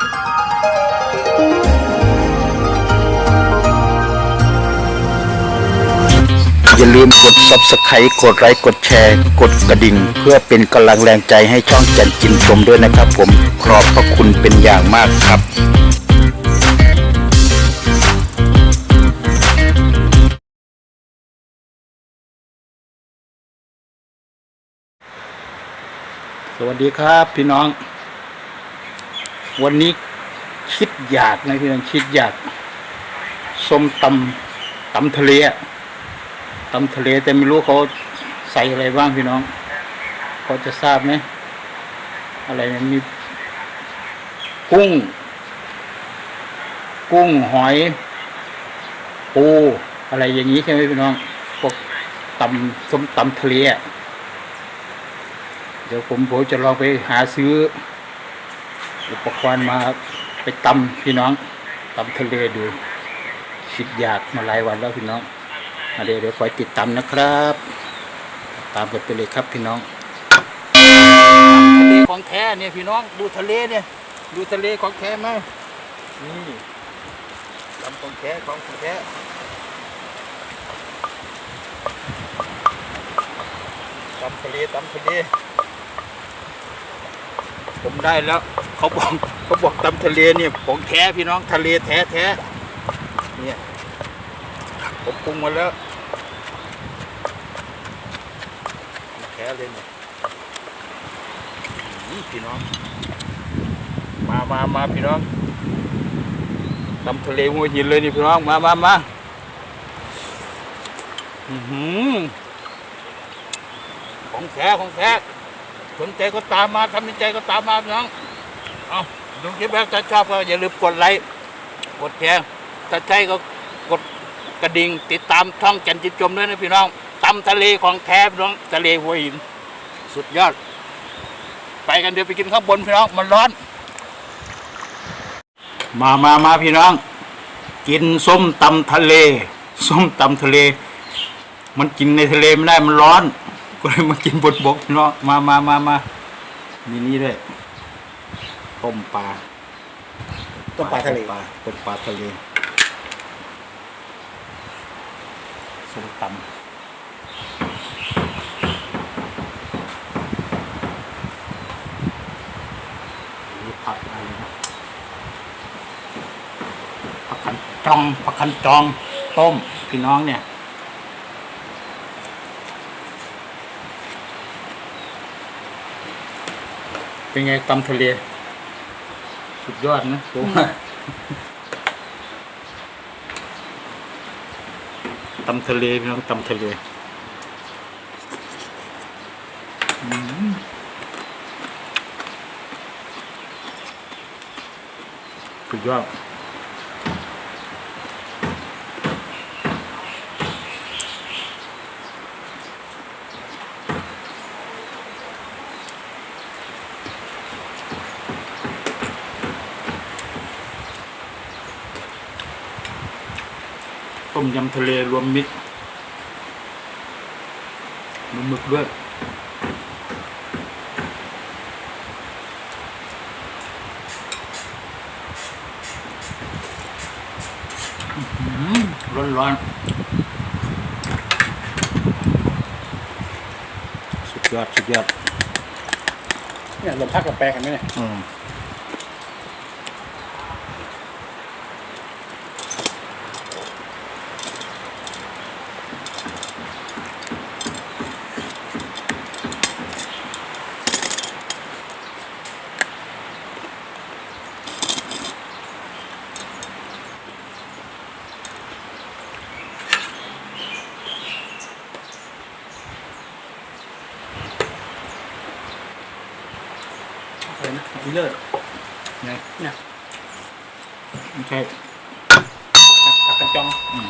อย่าลืมกด subscribe กดไลค์กดแชร์ กดกระดิ่ง เพื่อเป็นกำลังแรงใจให้ช่องจันจินชมด้วยนะครับผม ขอบพระคุณเป็นอย่างมากครับสวัสดีครับ พี่น้อง วันนี้คิดอยากนะพี่น้องคิดอยากส้มตำตำทะเลตำทะเลแต่ไม่รู้เขาใส่อะไรบ้างพี่น้องพอจะทราบไหมอะไรมีกุ้ง กุ้งหอย ปูอะไรอย่างนี้ใช่ไหมพี่น้องพวกตำส้มตำทะเลเดี๋ยวผมผมจะลองไปหาซื้อ อุปกรณ์มาไปตำพี่น้องตำทะเลดูคิดอยากมาหลายวันแล้วพี่น้องอเดี๋ยวเดี๋ยวคอยติดตามนะครับ ตามกันไปเลยครับพี่น้องทะเลของแท้เนี่ยพี่น้องดูทะเลเนี่ยดูทะเลของแท้ไหมนี่ตำของแท้ของแท้ตำทะเลตำทะเลผมได้แล้ว เขาบอกเขาบอกตำทะเลเนี่ยของแท้พี่น้องทะเลแท้แท้เนี่ยผมปรุงมาแล้วแท้เลยเนี่ยพี่น้อง มามามาพี่น้องตำทะเลหัวหินเลยนี่พี่น้องมามามาหือของแท้ของแท้สนใจก็ตามมาทำใจก็ตามมาพี่น้อง เอาดูคลิปแล้วถ้าชอบก็อย่าลืมกดไลค์ กดแชร์ ถ้าใช่ก็กดกระดิ่งติดตามช่องจันจิตจมด้วยนะพี่น้องตำทะเลของแท้พี่น้องทะเลหัวหิน สุดยอด ไปกันเดี๋ยวไปกินข้างบนพี่น้องมันร้อน มามามาพี่น้อง กินส้มตำทะเล ส้มตำทะเล มันกินในทะเลไม่ได้มันร้อน ก็เลยมากินบนบกเนาะมามามามามีนี่ด้วย ต้มปลาต้มปลาทะเลปลาต้มปลาทะเลส้มตำนี่ผักอะไรนะผักขันจองผักขันจองต้มพี่น้องเนี่ยเป็นไงตำทะเล สุดยอดนะผมว่าตำทะเลพี่น้องตำทะเลอืมสุดยอด ต้มยำทะเลรวมมิตรมีหมึกด้วยร้อนร้อนๆสุดยอด สุดยอดเนี่ยลมพัดกับแปลงเห็นไหมเนี่ย อืม อะไรนะอีเลอร์ไงเนี่ยไม่ใช่ผักกันจอง อืม